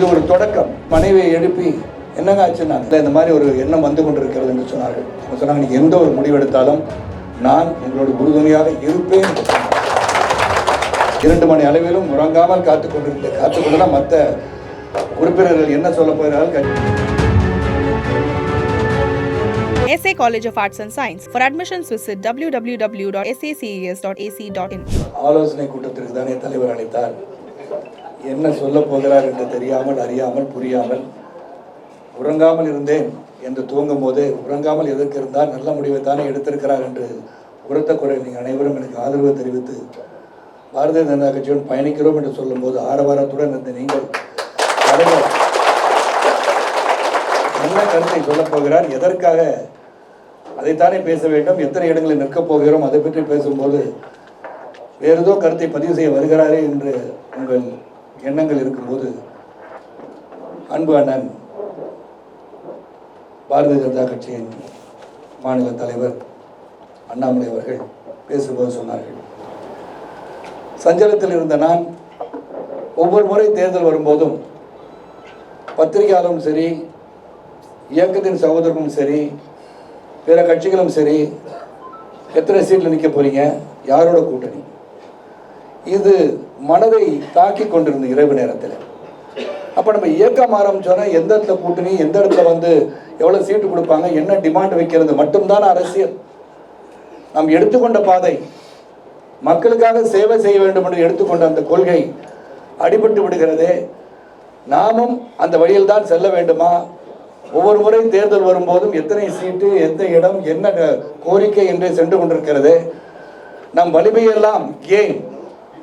இது ஒரு தொடக்கம் மனைவியை எழுப்பி என்னங்க ஆச்சுன்னாங்க "இல்ல, இந்த மாதிரி ஒரு எண்ணம் வந்து கொண்டிருக்கிறது என்று சொன்னார்கள் அவங்க சொன்னாங்க நீங்க எந்த ஒரு முடிவெடுத்தாலும் நான் உங்களோட உறுதுணையாக இருப்பேன். இரண்டு மணி அளவிலும் உறங்காமல் காத்துக் கொண்டிருந்த காத்துக் கொண்டுதான் மற்ற உறுப்பினர்கள் என்ன சொல்ல போகிறார்கள் SA College of Arts and Science. For admissions, visit E www.saces.ac.in. ஆலோசனை கூட்டத்திற்கு தானே தலைவர் அழைத்தார் என்ன சொல்ல போகிறார் என்று தெரியாமல் அறியாமல் புரியாமல் உறங்காமல் இருந்தேன் என்று தூங்கும் போதே உறங்காமல் எதற்கு இருந்தால் நல்ல முடிவை தானே எடுத்திருக்கிறார் என்று உரத்த குறை நீங்கள் அனைவரும் எனக்கு ஆதரவு தெரிவித்து பாரதிய ஜனதா கட்சியுடன் பயணிக்கிறோம் என்று சொல்லும்போது ஆரவாரத்துடன் இருந்த நீங்கள் என்ன கருத்தை சொல்லப் போகிறார். எதற்காக அதைத்தானே பேச வேண்டும்? எத்தனை இடங்களில் நிற்கப் போகிறோம்? அதை பற்றி பேசும்போது வேறு ஏதோ கருத்தை பதிவு செய்ய வருகிறாரே என்று உங்கள் எண்ணங்கள் இருக்கும்போது அன்பு அண்ணன் பாரதிய ஜனதா கட்சியின் மாநில தலைவர் அண்ணாமலை அவர்கள் பேசும்போது சொன்னார்கள். சஞ்சலத்தில் இருந்த நான் ஒவ்வொரு முறை தேர்தல் வரும்போதும் பத்திரிகையாளரும் சரி இயக்கத்தின் சகோதரரும் சரி பிற கட்சிகளும் சரி எத்தனை சீட்டில் நிற்க போகிறீங்க யாரோட கூட்டணி? இது மனதை தாக்கி கொண்டிருந்த இரவு நேரத்தில். அப்போ நம்ம இயக்கம் ஆரம்பிச்சோன்னா எந்த இடத்துல கூட்டணி எந்த இடத்துல வந்து எவ்வளோ சீட்டு கொடுப்பாங்க என்ன டிமாண்ட் வைக்கிறது மட்டும்தான் அரசியல். நாம் எடுத்துக்கொண்ட பாதை மக்களுக்காக சேவை செய்ய வேண்டும் என்று எடுத்துக்கொண்ட அந்த கொள்கை அடிபட்டு விடுகிறதே நாமும் அந்த வழியில் தான் செல்ல வேண்டுமா? ஒவ்வொரு முறை தேர்தல் வரும்போதும் எத்தனை சீட்டு எந்த இடம் என்ன கோரிக்கை என்றே சென்று கொண்டிருக்கிறது நம் வலிமையெல்லாம் ஏன்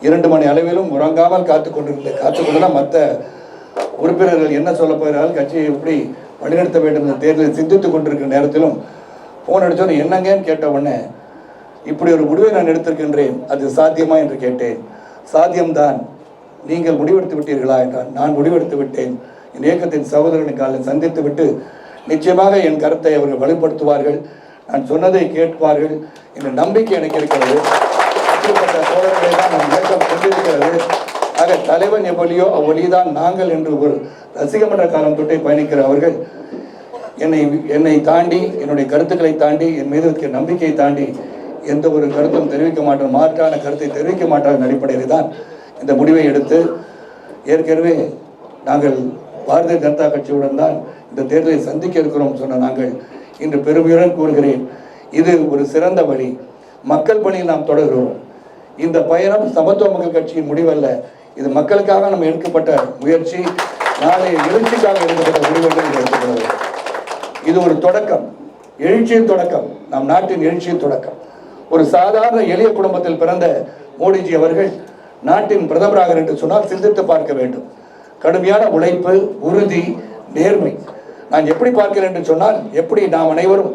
இரண்டு மணி அளவிலும் உறங்காமல் காத்து கொண்டிருந்த காத்து கொண்டுதான் மற்ற உறுப்பினர்கள் என்ன சொல்ல போகிறார்கள் கட்சியை எப்படி வழிநடத்த வேண்டும் என்ற தேர்தலில் சிந்தித்து கொண்டிருக்கிற நேரத்திலும் ஃபோன் அடித்தோன்னு என்னங்கன்னு கேட்ட உடனே இப்படி ஒரு முடிவை நான் எடுத்திருக்கின்றேன் அது சாத்தியமா? என்று கேட்டேன். சாத்தியம்தான். நீங்கள் முடிவெடுத்து விட்டீர்களா? என்றால் நான் முடிவெடுத்து விட்டேன். என் இயக்கத்தின் சகோதரனை காலை சந்தித்து விட்டு நிச்சயமாக என் கருத்தை அவர்கள் வலுப்படுத்துவார்கள். நான் சொன்னதை கேட்பார்கள். என்ற நம்பிக்கை எனக்கு இருக்கிறது. அப்படிப்பட்ட தோழர்களை தான் நம் இயக்கம் கொண்டிருக்கிறது. ஆக தலைவன் எவ்வளியோ அவ்வழிதான் நாங்கள் என்று ஒரு ரசிகமன்ற காலம் தொட்டே பயணிக்கிற அவர்கள் என்னை என்னை தாண்டி என்னுடைய கருத்துக்களை தாண்டி என் மீது இருக்கிற நம்பிக்கையை தாண்டி எந்த ஒரு கருத்தும் தெரிவிக்க மாட்டோம் மாற்றான கருத்தை தெரிவிக்க மாட்டார்கள் அடிப்படையில் தான் இந்த முடிவை எடுத்து ஏற்கனவே நாங்கள் பாரதிய ஜனதா கட்சியுடன் தான் இந்த தேர்தலை சந்திக்க இருக்கிறோம் சொன்ன நாங்கள் இன்று பெருமையுடன் கூறுகிறேன். இது ஒரு சிறந்த வழி. மக்கள் பணியில் நாம் தொடர்கிறோம். இந்த பயணம் சமத்துவ மக்கள் கட்சியின் முடிவல்ல. இது மக்களுக்காக நம்ம எடுக்கப்பட்ட முயற்சி. நாளைய எழுச்சிக்காக எடுக்கப்பட்ட முடிவுகள் இது எடுத்துக்கிறது இது ஒரு தொடக்கம். எழுச்சியின் தொடக்கம். நம் நாட்டின் எழுச்சியின் தொடக்கம். ஒரு சாதாரண எளிய குடும்பத்தில் பிறந்த மோடிஜி அவர்கள் நாட்டின் பிரதமராக என்று சொன்னால் சிந்தித்து பார்க்க வேண்டும். கடுமையான உழைப்பு உறுதி நேர்மை. நான் எப்படி பார்க்கிறேன் என்று சொன்னால் எப்படி நாம் அனைவரும்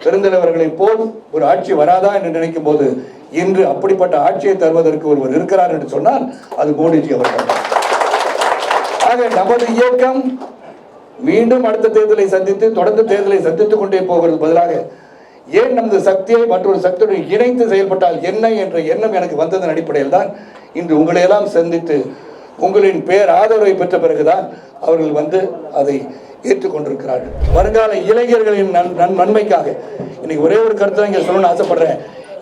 பெருந்தலைவர்களைப் போல் ஒரு ஆட்சி வராதா என்று நினைக்கும் போது இன்று அப்படிப்பட்ட ஆட்சியை தருவதற்கு ஒருவர் இருக்கிறார் என்று சொன்னால் அது மோடிஜி அவர்கள். ஆக நமது இயக்கம் மீண்டும் அடுத்த தேர்தலை சந்தித்து தொடர்ந்து தேர்தலை சந்தித்துக் கொண்டே போகிறது பதிலாக ஏன் நமது சக்தியை மற்றொரு சக்தியுடன் இணைந்து செயல்பட்டால் என்ன என்ற எண்ணம் எனக்கு வந்ததன் அடிப்படையில் தான் இன்று உங்களையெல்லாம் சந்தித்து உங்களின் பேர் ஆதரவை பெற்ற பிறகுதான் அவர்கள் வந்து அதை ஏற்றுக்கொண்டிருக்கிறார்கள் வருங்கால இளைஞர்களின் நன் நன்மைக்காக. இன்னைக்கு ஒரே ஒரு கருத்தை இங்கே சொல்லணும்னு ஆசைப்படுறேன்.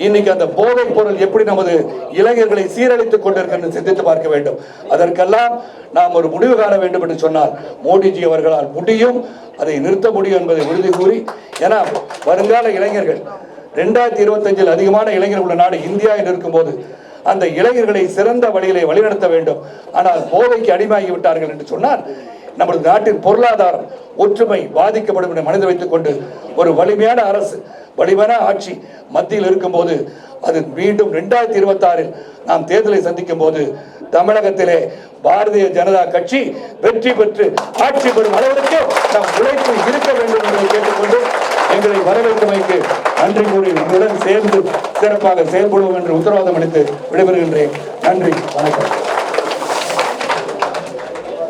இன்னைக்கு அந்த போதைப் பொருள் எப்படி நமது இளைஞர்களை சீரழித்துக் கொண்டிருக்கிறது சிந்தித்து பார்க்க வேண்டும். அதற்கெல்லாம் நாம் ஒரு முடிவு காண வேண்டும் என்று சொன்னால் மோடிஜி அவர்களால் முடியும் அதை நிறுத்த முடியும் என்பதை உறுதி கூறி ஏன்னா வருங்கால இளைஞர்கள் ரெண்டாயிரத்தி இருபத்தஞ்சில் அதிகமான இளைஞர்கள் உள்ள நாடு இந்தியா என்று இருக்கும்போது அந்த இளைஞர்களை சிறந்த வழியிலே வழிநடத்த வேண்டும். ஆனால் போதைக்கு அடிமையாகி விட்டார்கள் என்று சொன்னால் நமது நாட்டின் பொருளாதாரம் ஒற்றுமை பாதிக்கப்படும் என மனதில் வைத்துக் கொண்டு ஒரு வலிமையான அரசு வலிமையான ஆட்சி மத்தியில் இருக்கும்போது அது மீண்டும் ரெண்டாயிரத்தி இருபத்தி ஆறில் நாம் தேர்தலை சந்திக்கும் போது தமிழகத்திலே பாரதிய ஜனதா கட்சி வெற்றி பெற்று ஆட்சி பெறும் அளவிற்கு நாம் உழைப்பு இருக்க வேண்டும் என்பதை கேட்டுக்கொண்டு எங்களை வரவேற்றமைக்கு நன்றி கூறி உங்களுடன் சேர்ந்து சிறப்பாக செயல்படுவோம் என்று உத்தரவாதம் அளித்து விடைபெறுகின்றேன். நன்றி வணக்கம்.